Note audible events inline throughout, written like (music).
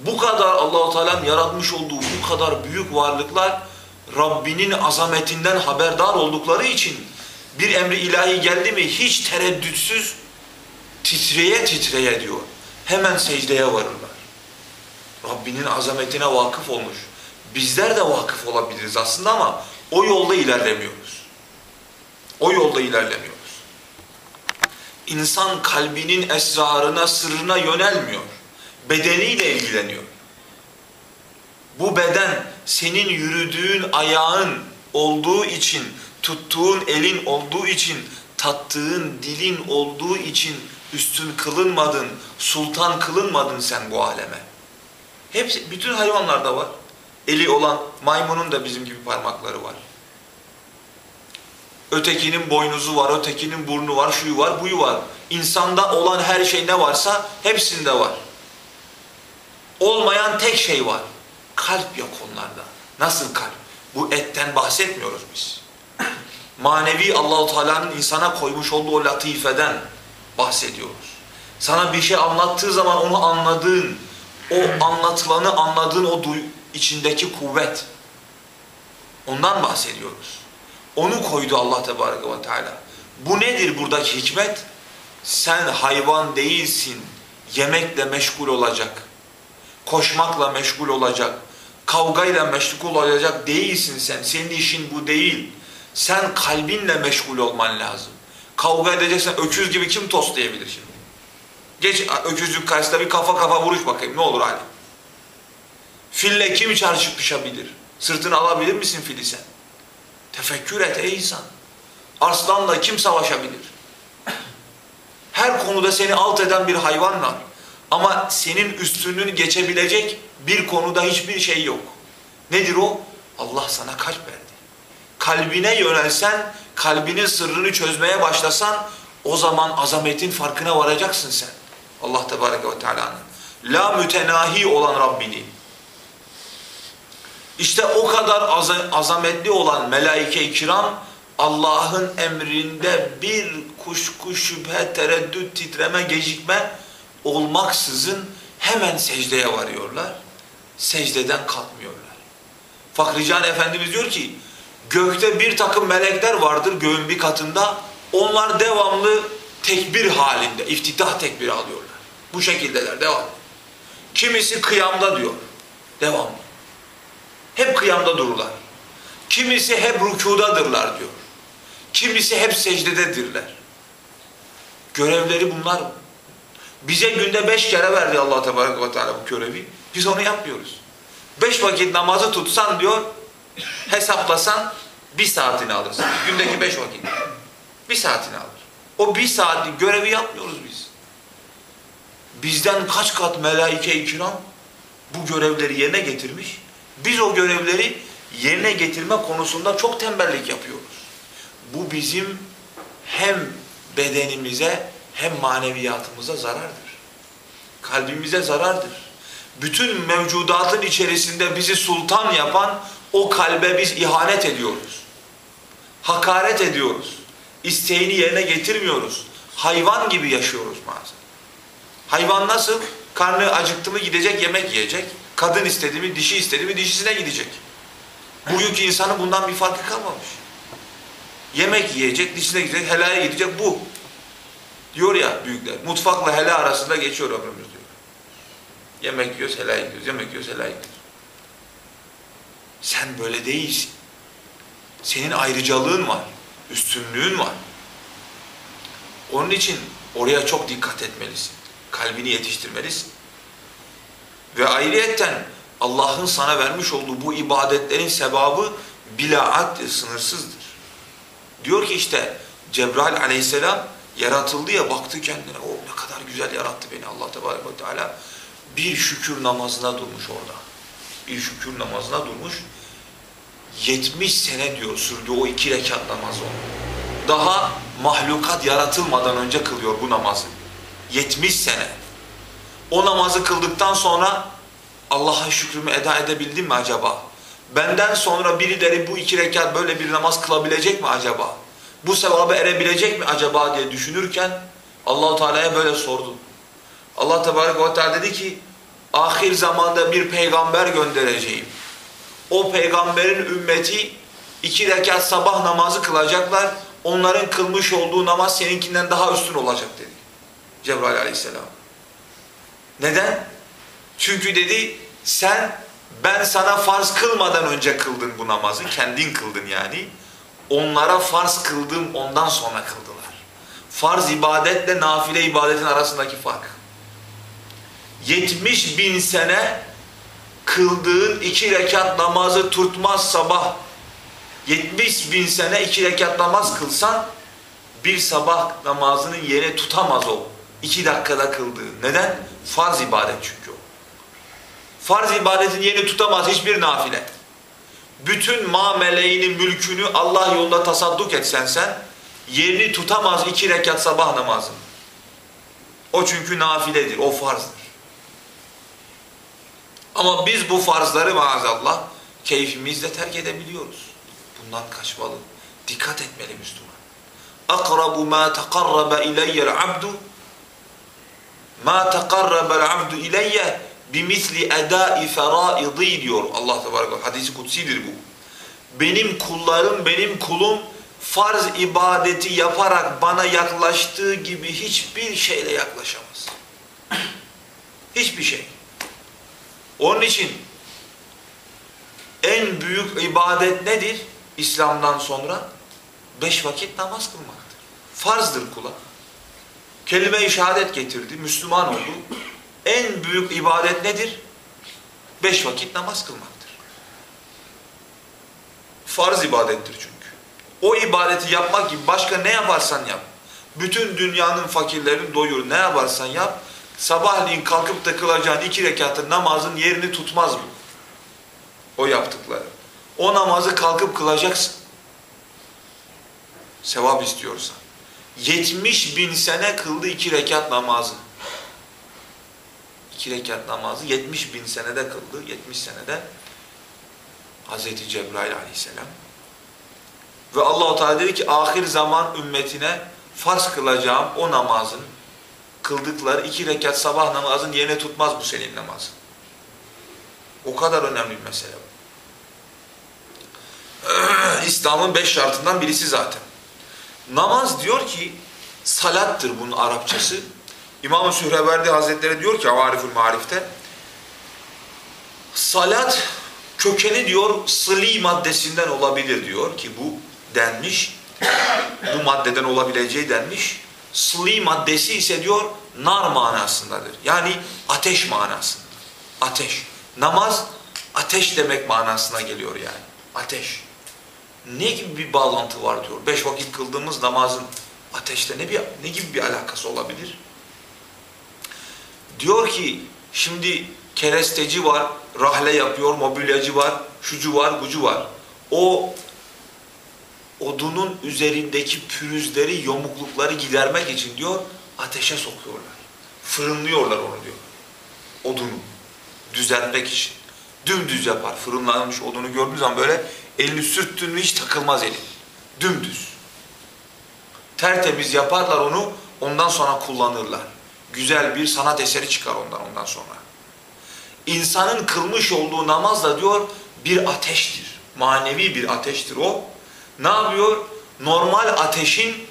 Bu kadar Allahu Teala'nın yaratmış olduğu bu kadar büyük varlıklar Rabbinin azametinden haberdar oldukları için bir emri ilahi geldi mi hiç tereddütsüz titreye titreye diyor. Hemen secdeye varırlar. Rabbinin azametine vakıf olmuş. Bizler de vakıf olabiliriz aslında ama o yolda ilerlemiyoruz. O yolda ilerlemiyoruz. İnsan kalbinin esrarına, sırrına yönelmiyor. Bedeniyle ilgileniyor. Bu beden senin yürüdüğün ayağın olduğu için, tuttuğun elin olduğu için, tattığın dilin olduğu için üstün kılınmadın, sultan kılınmadın sen bu aleme. Hepsi, bütün hayvanlarda var. Eli olan maymunun da bizim gibi parmakları var. Ötekinin boynuzu var, ötekinin burnu var, şuyu var, buyu var. İnsanda olan her şey ne varsa hepsinde var. Olmayan tek şey var. Kalp yok onlarda. Nasıl kalp? Bu etten bahsetmiyoruz biz. Manevi Allahu Teala'nın insana koymuş olduğu o latifeden bahsediyoruz. Sana bir şey anlattığı zaman onu anladığın, o anlatılanı anladığın o içindeki kuvvet. Ondan bahsediyoruz. Onu koydu Allah Tebareke ve Teala. Bu nedir buradaki hikmet? Sen hayvan değilsin. Yemekle meşgul olacak. Koşmakla meşgul olacak. Kavgayla meşgul olacak değilsin sen. Senin işin bu değil. Sen kalbinle meşgul olman lazım. Kavga edeceksen öküz gibi kim tostlayabilir şimdi? Geç öküzlük karşısında bir kafa kafa vuruş bakayım ne olur hali. Fille kim çarşı pışabilir? Sırtını alabilir misin fili sen? Tefekkür et ey insan. Arslanla kim savaşabilir? Her konuda seni alt eden bir hayvan var. Ama senin üstünlüğünü geçebilecek bir konuda hiçbir şey yok. Nedir o? Allah sana kalp verdi. Kalbine yönelsen, kalbinin sırrını çözmeye başlasan o zaman azametin farkına varacaksın sen. Allah Tebareke ve Teala'nın. La mütenahi olan Rabbini. İşte o kadar azametli olan melaike-i kiram Allah'ın emrinde bir kuşku, şüphe, tereddüt, titreme, gecikme olmaksızın hemen secdeye varıyorlar. Secdeden kalkmıyorlar. Fakrican Efendimiz diyor ki gökte bir takım melekler vardır göğün bir katında. Onlar devamlı tekbir halinde, iftitah tekbiri alıyorlar. Bu şekildeler, devam. Kimisi kıyamda diyor, devamlı. Hep kıyamda dururlar. Kimisi hep rükudadırlar diyor. Kimisi hep secdededirler. Görevleri bunlar. Bize günde beş kere verdi Allah Teala bu görevi. Biz onu yapmıyoruz. Beş vakit namazı tutsan diyor, hesaplasan bir saatini alırsın. Gündeki beş vakit. Bir saatini alır. O bir saatlik görevi yapmıyoruz biz. Bizden kaç kat melaike-i kiram bu görevleri yerine getirmiş. Biz o görevleri yerine getirme konusunda çok tembellik yapıyoruz. Bu bizim hem bedenimize hem maneviyatımıza zarardır. Kalbimize zarardır. Bütün mevcudatın içerisinde bizi sultan yapan o kalbe biz ihanet ediyoruz. Hakaret ediyoruz. İsteğini yerine getirmiyoruz. Hayvan gibi yaşıyoruz bazen. Hayvan nasıl? Karnı acıktı mı gidecek yemek yiyecek. Kadın istedi mi, dişi istedi mi dişisine gidecek. Bugünkü insanın bundan bir farkı kalmamış. Yemek yiyecek, dişine gidecek, helaya gidecek bu. Diyor ya büyükler, mutfakla hele arasında geçiyor ömrümüz diyor. Yemek yiyoruz, helaya gidiyoruz, yemek yiyoruz, helaya gidiyoruz. Sen böyle değilsin. Senin ayrıcalığın var, üstünlüğün var. Onun için oraya çok dikkat etmelisin. Kalbini yetiştirmelisin. Ve ayrıyetten Allah'ın sana vermiş olduğu bu ibadetlerin sebabı bilaat sınırsızdır. Diyor ki işte Cebrail aleyhisselam yaratıldı ya baktı kendine. O ne kadar güzel yarattı beni Allah tebarek ve teala. Bir şükür namazına durmuş orada. Bir şükür namazına durmuş. 70 sene diyor sürdü o iki rekat namazı Daha mahlukat yaratılmadan önce kılıyor bu namazı. 70 sene. O namazı kıldıktan sonra Allah'a şükrümü eda edebildim mi acaba? Benden sonra birileri bu iki rekat böyle bir namaz kılabilecek mi acaba? Bu sevabı erebilecek mi acaba diye düşünürken Allahu Teala'ya böyle sordu. Allah Tebarek ve Teala dedi ki ahir zamanda bir peygamber göndereceğim. O peygamberin ümmeti iki rekat sabah namazı kılacaklar. Onların kılmış olduğu namaz seninkinden daha üstün olacak dedi. Cebrail aleyhisselam. Neden? Çünkü dedi sen ben sana farz kılmadan önce kıldın bu namazı. Kendin kıldın yani. Onlara farz kıldım ondan sonra kıldılar. Farz ibadetle nafile ibadetin arasındaki fark. 70 bin sene kıldığın iki rekat namazı tutmaz sabah 70 bin sene iki rekat namaz kılsan bir sabah namazının yerini tutamaz o. iki dakikada kıldığın. Neden? Farz ibadet çünkü o. Farz ibadetin yerini tutamaz hiçbir nafile. Bütün ma mülkünü Allah yolunda tasadduk etsen sen yerini tutamaz iki rekat sabah namazın. O çünkü nafiledir, o farzdır. Ama biz bu farzları maazallah keyfimizle terk edebiliyoruz. Bundan kaçmalı. Dikkat etmeli Müslüman. Akrabu ma takarrabe ileyyel abdu ma takarrabel abdu ileyye bimisli edai feraidi diyor Allah tebarek hadisi kutsidir bu. Benim kullarım, benim kulum farz ibadeti yaparak bana yaklaştığı gibi hiçbir şeyle yaklaşamaz. Hiçbir şey. Onun için en büyük ibadet nedir? İslam'dan sonra beş vakit namaz kılmaktır. Farzdır kula. Kelime-i şehadet getirdi, Müslüman oldu. En büyük ibadet nedir? Beş vakit namaz kılmaktır. Farz ibadettir çünkü. O ibadeti yapmak gibi başka ne yaparsan yap. Bütün dünyanın fakirlerini doyur. Ne yaparsan yap. Sabahleyin kalkıp da kılacağın iki rekatın namazın yerini tutmaz bu. O yaptıkları. O namazı kalkıp kılacaksın. Sevap istiyorsan. 70 bin sene kıldı iki rekat namazı. İki rekat namazı 70 bin senede kıldı. 70 senede Hazreti Cebrail aleyhisselam. Ve Allah-u Teala dedi ki ahir zaman ümmetine farz kılacağım o namazın kıldıkları iki rekat sabah namazın yerine tutmaz bu senin namazın. O kadar önemli bir mesele bu. (clears throat) İslam'ın beş şartından birisi zaten. Namaz diyor ki salattır bunun Arapçası. İmam-ı Sühreverdi Hazretleri diyor ki Avarifül Marif'te salat kökeni diyor sıli maddesinden olabilir diyor ki bu denmiş. Bu maddeden olabileceği denmiş. Sıli maddesi ise diyor nar manasındadır. Yani ateş manasında. Ateş. Namaz ateş demek manasına geliyor yani. Ateş. Ne gibi bir bağlantı var diyor. Beş vakit kıldığımız namazın ateşle ne, bir, ne gibi bir alakası olabilir? Diyor ki şimdi keresteci var, rahle yapıyor, mobilyacı var, şucu var, bucu var. O odunun üzerindeki pürüzleri, yomuklukları gidermek için diyor ateşe sokuyorlar. Fırınlıyorlar onu diyor. Odunu düzeltmek için. Dümdüz yapar. Fırınlanmış odunu gördüğün zaman böyle elini sürttün mü hiç takılmaz elin. Dümdüz. Tertemiz yaparlar onu ondan sonra kullanırlar. Güzel bir sanat eseri çıkar ondan ondan sonra. İnsanın kılmış olduğu namaz da diyor bir ateştir. Manevi bir ateştir o. Ne yapıyor? Normal ateşin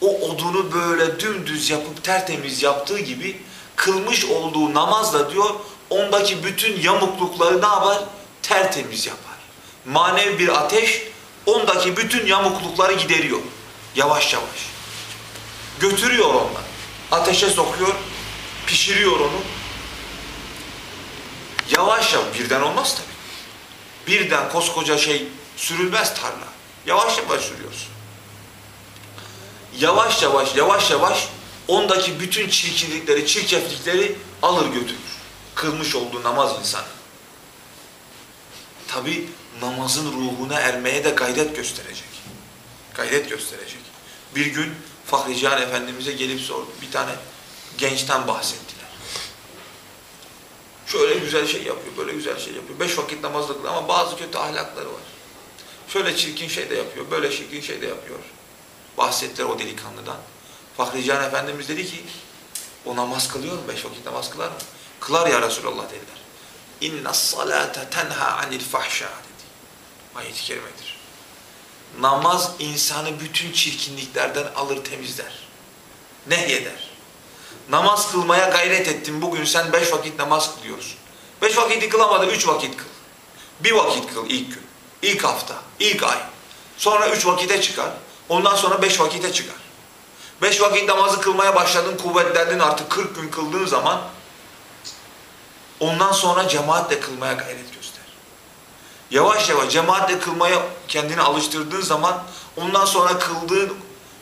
o odunu böyle dümdüz yapıp tertemiz yaptığı gibi kılmış olduğu namaz da diyor ondaki bütün yamuklukları ne yapar? Tertemiz yapar. Manevi bir ateş ondaki bütün yamuklukları gideriyor. Yavaş yavaş. Götürüyor onları. Ateşe sokuyor, pişiriyor onu. Yavaş yavaş, birden olmaz tabii. Birden koskoca şey sürülmez tarla. Yavaş yavaş sürüyorsun. Yavaş yavaş, yavaş yavaş ondaki bütün çirkinlikleri, çirkeflikleri alır götürür. Kılmış olduğu namaz insanı. Tabi namazın ruhuna ermeye de gayret gösterecek. Gayret gösterecek. Bir gün Fahri Cihan Efendimiz'e gelip sordu. Bir tane gençten bahsettiler. Şöyle güzel şey yapıyor, böyle güzel şey yapıyor. Beş vakit namaz da kılıyor ama bazı kötü ahlakları var. Şöyle çirkin şey de yapıyor, böyle çirkin şey de yapıyor. Bahsettiler o delikanlıdan. Fahri Cihan Efendimiz dedi ki, o namaz kılıyor mu? Beş vakit namaz kılar mı? Kılar ya Resulallah dediler. İnne salate tenha anil fahşa dedi. Ayet-i kerimedir. Namaz insanı bütün çirkinliklerden alır temizler. Nehyeder. Namaz kılmaya gayret ettin. Bugün sen beş vakit namaz kılıyorsun. Beş vakiti kılamadı, üç vakit kıl. Bir vakit kıl ilk gün, ilk hafta, ilk ay. Sonra üç vakite çıkar. Ondan sonra beş vakite çıkar. Beş vakit namazı kılmaya başladın, kuvvetlendin artık kırk gün kıldığın zaman ondan sonra cemaatle kılmaya gayret göster. Yavaş yavaş cemaatle kılmaya kendini alıştırdığın zaman ondan sonra kıldığın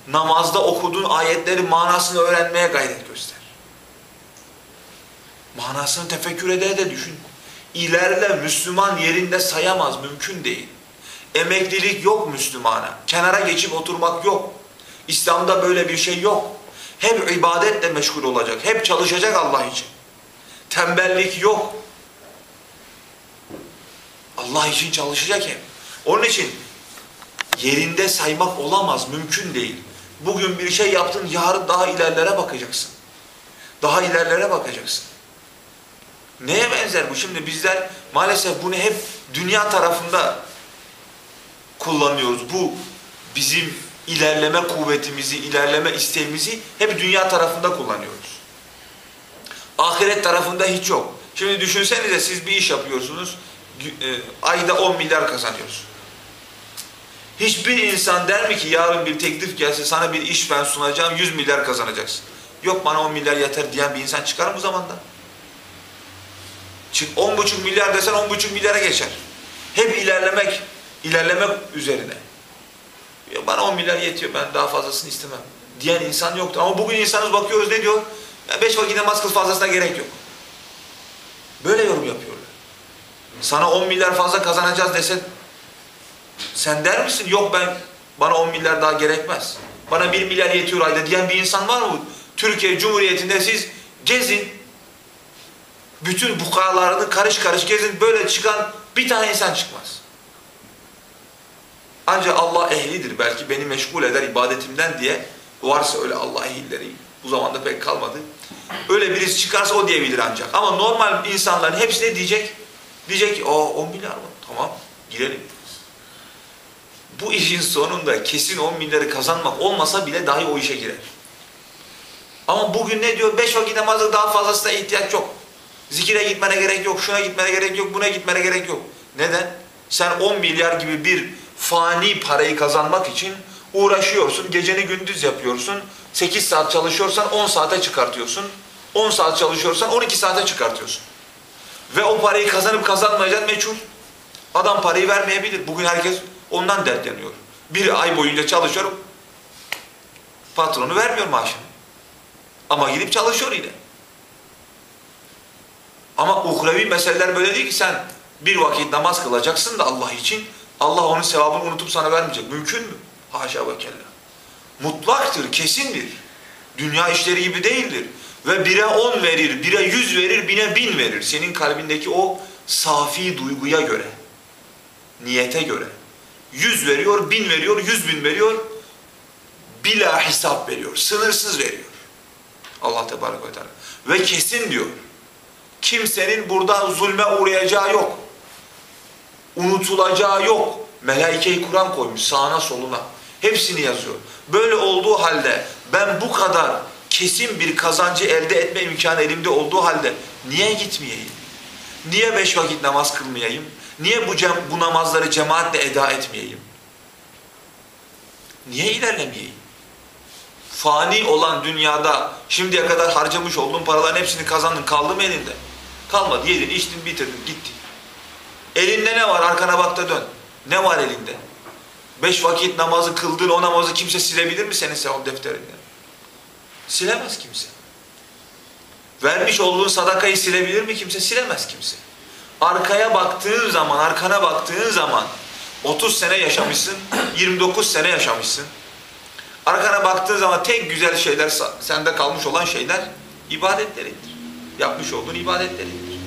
namazda okuduğun ayetlerin manasını öğrenmeye gayret göster. Manasını tefekkür ede de düşün. İlerle Müslüman yerinde sayamaz, mümkün değil. Emeklilik yok Müslümana. Kenara geçip oturmak yok. İslam'da böyle bir şey yok. Hep ibadetle meşgul olacak. Hep çalışacak Allah için. Tembellik yok. Allah için çalışacak hep. Onun için yerinde saymak olamaz, mümkün değil. Bugün bir şey yaptın, yarın daha ilerlere bakacaksın. Daha ilerlere bakacaksın. Neye benzer bu? Şimdi bizler maalesef bunu hep dünya tarafında kullanıyoruz. Bu bizim ilerleme kuvvetimizi, ilerleme isteğimizi hep dünya tarafında kullanıyoruz. Ahiret tarafında hiç yok. Şimdi düşünsenize siz bir iş yapıyorsunuz, e, ayda 10 milyar kazanıyorsun. Hiçbir insan der mi ki yarın bir teklif gelse sana bir iş ben sunacağım 100 milyar kazanacaksın. Yok bana 10 milyar yeter diyen bir insan çıkar mı bu zamanda? Çık 10,5 milyar desen 10,5 milyara geçer. Hep ilerlemek, ilerlemek üzerine. Ya bana 10 milyar yetiyor ben daha fazlasını istemem diyen insan yoktur. Ama bugün insanız bakıyoruz ne diyor? 5 vakit namaz kıl fazlasına gerek yok. Sana 10 milyar fazla kazanacağız desen sen der misin? Yok ben bana 10 milyar daha gerekmez. Bana 1 milyar yetiyor ayda diyen bir insan var mı? Türkiye Cumhuriyeti'nde siz gezin. Bütün bukalarını karış karış gezin. Böyle çıkan bir tane insan çıkmaz. Ancak Allah ehlidir. Belki beni meşgul eder ibadetimden diye. Varsa öyle Allah ehilleri. Bu zamanda pek kalmadı. Öyle birisi çıkarsa o diyebilir ancak. Ama normal insanların hepsi ne diyecek? Diyecek ki o 10 milyar mı? Tamam girelim. Bu işin sonunda kesin 10 milyarı kazanmak olmasa bile dahi o işe girer. Ama bugün ne diyor? 5 vakit namazı daha fazlasına ihtiyaç yok. Zikire gitmene gerek yok, şuna gitmene gerek yok, buna gitmene gerek yok. Neden? Sen 10 milyar gibi bir fani parayı kazanmak için uğraşıyorsun, geceni gündüz yapıyorsun. 8 saat çalışıyorsan 10 saate çıkartıyorsun. 10 saat çalışıyorsan 12 saate çıkartıyorsun. Ve o parayı kazanıp kazanmayacak meçhul. Adam parayı vermeyebilir. Bugün herkes ondan dertleniyor. Bir ay boyunca çalışıyorum. Patronu vermiyor maaşını. Ama gidip çalışıyor yine. Ama uhrevi meseleler böyle değil ki sen bir vakit namaz kılacaksın da Allah için Allah onun sevabını unutup sana vermeyecek. Mümkün mü? Haşa ve kella. Mutlaktır, kesindir. Dünya işleri gibi değildir. Ve bire on verir, bire yüz verir, bine bin verir. Senin kalbindeki o safi duyguya göre, niyete göre. Yüz veriyor, bin veriyor, yüz bin veriyor. Bila hesap veriyor, sınırsız veriyor. Allah Tebarek ve Teala. Ve kesin diyor. Kimsenin burada zulme uğrayacağı yok. Unutulacağı yok. Melaike-i Kur'an koymuş sağına soluna. Hepsini yazıyor. Böyle olduğu halde ben bu kadar kesin bir kazancı elde etme imkanı elimde olduğu halde niye gitmeyeyim? Niye beş vakit namaz kılmayayım? Niye bu, cem, bu namazları cemaatle eda etmeyeyim? Niye ilerlemeyeyim? Fani olan dünyada şimdiye kadar harcamış olduğun paraların hepsini kazandın kaldı mı elinde? Kalmadı. Yedin, içtin, bitirdin, gitti. Elinde ne var? Arkana bak da dön. Ne var elinde? Beş vakit namazı kıldığın o namazı kimse silebilir mi senin sevap defterinden? Silemez kimse. Vermiş olduğun sadakayı silebilir mi kimse? Silemez kimse. Arkaya baktığın zaman, arkana baktığın zaman 30 sene yaşamışsın, 29 sene yaşamışsın. Arkana baktığın zaman tek güzel şeyler sende kalmış olan şeyler ibadetlerindir. Yapmış olduğun ibadetlerindir.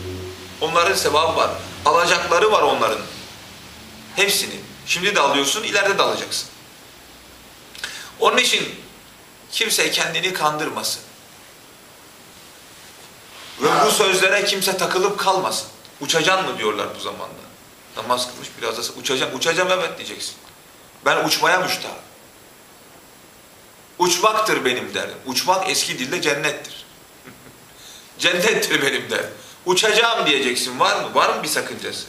Onların sevabı var. Alacakları var onların. Hepsini. Şimdi de alıyorsun, ileride de alacaksın. Onun için kimse kendini kandırmasın. Ve bu sözlere kimse takılıp kalmasın. Uçacan mı diyorlar bu zamanda. Namaz kılmış biraz da uçacağım, uçacağım evet diyeceksin. Ben uçmaya müştahım. Uçmaktır benim derdim. Uçmak eski dilde cennettir. (laughs) cennettir benim derdim. Uçacağım diyeceksin. Var mı? Var mı bir sakıncası?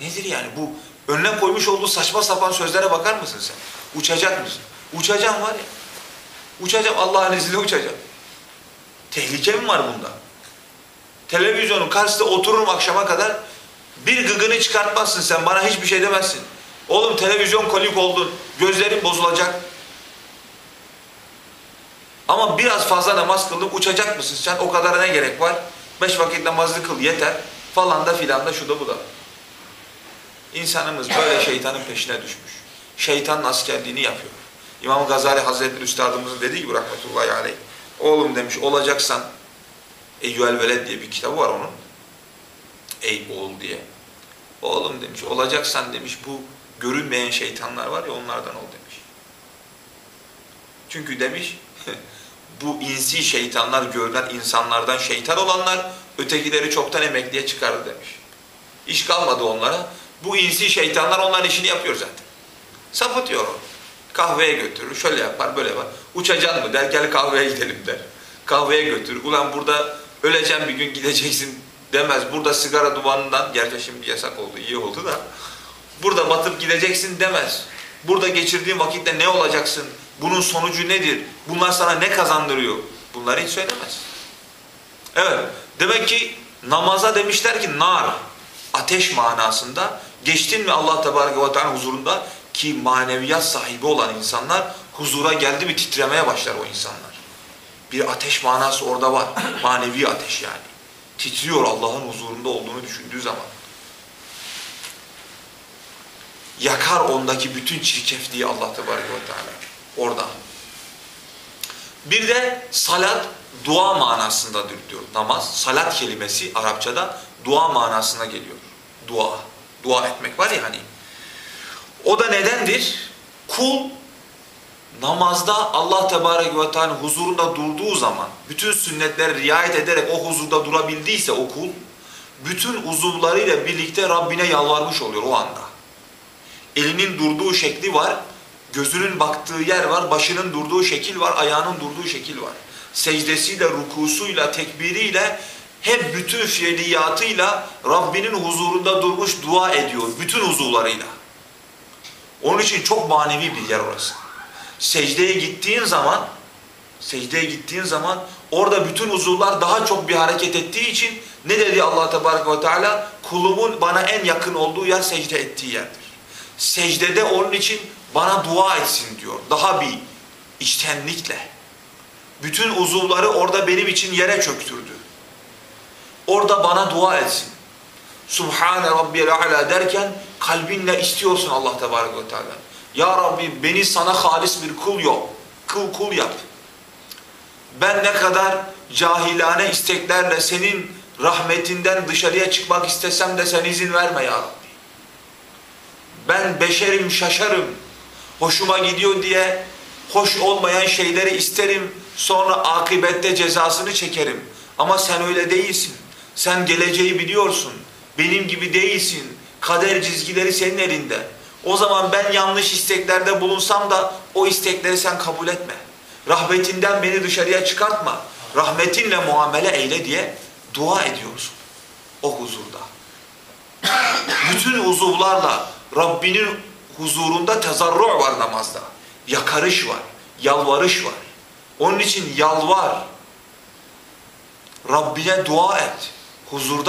Nedir yani bu? Önüne koymuş olduğu saçma sapan sözlere bakar mısın sen? Uçacak mısın? Uçacağım var ya. Uçacağım. Allah'ın izniyle uçacağım. Tehlike mi var bunda? Televizyonun karşısında otururum akşama kadar bir gıgını çıkartmazsın sen. Bana hiçbir şey demezsin. Oğlum televizyon kolik oldun. Gözlerin bozulacak. Ama biraz fazla namaz kıldım. Uçacak mısın sen? O kadar ne gerek var? Beş vakit namazı kıl yeter. Falan da filan da şu da bu da. İnsanımız böyle şeytanın peşine düşmüş. Şeytanın askerliğini yapıyor. İmam Gazali Hazretleri Üstadımızın dediği gibi rahmetullahi aleyh. Oğlum demiş olacaksan Eyyüel Veled diye bir kitabı var onun. Ey oğul diye. Oğlum demiş olacaksan demiş bu görünmeyen şeytanlar var ya onlardan ol demiş. Çünkü demiş (laughs) bu insi şeytanlar görünen insanlardan şeytan olanlar ötekileri çoktan emekliye çıkardı demiş. İş kalmadı onlara. Bu insi şeytanlar onların işini yapıyor zaten. Sapıtıyor o. Kahveye götürür, şöyle yapar, böyle yapar. Uçacaksın mı der, gel kahveye gidelim der. Kahveye götürür. Ulan burada öleceğim bir gün gideceksin demez. Burada sigara dumanından, gerçi şimdi yasak oldu, iyi oldu da. Burada batıp gideceksin demez. Burada geçirdiğin vakitte ne olacaksın? Bunun sonucu nedir? Bunlar sana ne kazandırıyor? Bunları hiç söylemez. Evet, demek ki namaza demişler ki nar, ateş manasında. Geçtin mi Allah Tebareke ve Teala huzurunda ki maneviyat sahibi olan insanlar huzura geldi mi titremeye başlar o insanlar. Bir ateş manası orada var. (clears throat) Manevi ateş yani. Titriyor Allah'ın huzurunda olduğunu düşündüğü zaman. Yakar ondaki bütün çirkefliği Allah Tebareke ve Teala. Orada. Bir de salat dua manasındadır diyor namaz. Salat kelimesi Arapçada dua manasına geliyor. Dua. Dua etmek var ya hani. O da nedendir? Kul namazda Allah Tebareke ve Teala huzurunda durduğu zaman bütün sünnetleri riayet ederek o huzurda durabildiyse o kul bütün uzuvlarıyla birlikte Rabbine yalvarmış oluyor o anda. Elinin durduğu şekli var, gözünün baktığı yer var, başının durduğu şekil var, ayağının durduğu şekil var. Secdesiyle, rukusuyla, tekbiriyle hep bütün fiiliyatıyla Rabbinin huzurunda durmuş dua ediyor. Bütün uzuvlarıyla. Onun için çok manevi bir yer orası. Secdeye gittiğin zaman secdeye gittiğin zaman orada bütün uzuvlar daha çok bir hareket ettiği için ne dedi Allah Teala? Kulumun bana en yakın olduğu yer secde ettiği yerdir. Secdede onun için bana dua etsin diyor. Daha bir içtenlikle. Bütün uzuvları orada benim için yere çöktürdü. Orada bana dua etsin. Subhane Rabbiyel A'la derken kalbinle istiyorsun Allah Tebareke ve Teala. Ya Rabbi beni sana halis bir kul yok. Kul kul yap. Ben ne kadar cahilane isteklerle senin rahmetinden dışarıya çıkmak istesem de sen izin verme ya Rabbi. Ben beşerim şaşarım. Hoşuma gidiyor diye hoş olmayan şeyleri isterim. Sonra akibette cezasını çekerim. Ama sen öyle değilsin. Sen geleceği biliyorsun. Benim gibi değilsin. Kader çizgileri senin elinde. O zaman ben yanlış isteklerde bulunsam da o istekleri sen kabul etme. Rahmetinden beni dışarıya çıkartma. Rahmetinle muamele eyle diye dua ediyorsun. O huzurda. Bütün uzuvlarla Rabbinin huzurunda tezarru var namazda. Yakarış var, yalvarış var. Onun için yalvar. Rabbine dua et. Huzurda